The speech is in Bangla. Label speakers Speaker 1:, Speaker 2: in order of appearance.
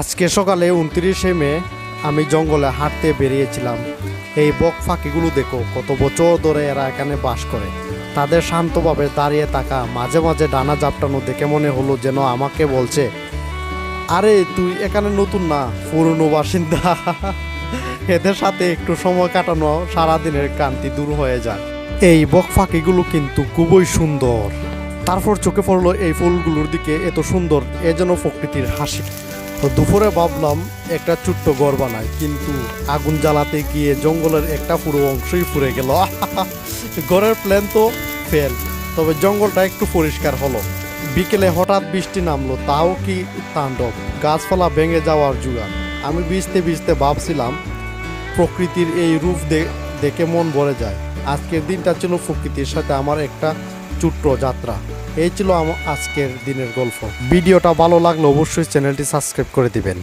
Speaker 1: আজকে সকালে উনত্রিশে মে আমি জঙ্গলে হাঁটতে বেরিয়েছিলাম। এই বক ফাঁকিগুলো দেখো, কত বছর ধরে এরা এখানে বাস করে। তাদের শান্তভাবে দাঁড়িয়ে থাকা মাঝে মাঝে ডানা জাপটানো দেখে মনে হলো যেন আমাকে বলছে, আরে, তুই এখানে নতুন না, পুরনো বাসিন্দা। এদের সাথে একটু সময় কাটানো, সারাদিনের ক্লান্তি দূর হয়ে যায় এই বক ফাঁকিগুলো কিন্তু খুবই সুন্দর। তারপর চোখে পড়ল এই ফুলগুলোর দিকে এত সুন্দর, এ যেন প্রকৃতির হাসি। তো দুপুরে ভাবলাম একটা ছোট্ট ঘর বানাই, কিন্তু আগুন জ্বালাতে গিয়ে জঙ্গলের একটা পুরো অংশই পুড়ে গেল। ঘরের প্ল্যান তো ফেল তবে জঙ্গলটা একটু পরিষ্কার হলো। বিকেলে হঠাৎ বৃষ্টি নামলো, তাও কি তাণ্ডব? গাছপালা ভেঙে যাওয়ার জুগান আমি ভিজতে ভিজতে ভাবছিলাম, প্রকৃতির এই রূপ দেখে মন ভরে যায়। আজকের দিনটা ছিল প্রকৃতির সাথে আমার একটা ছোট্ট যাত্রা। এই ছিল আজকের দিনের গল্প। ভিডিওটা ভালো লাগলে অবশ্যই চ্যানেলটি সাবস্ক্রাইব করে দিবেন।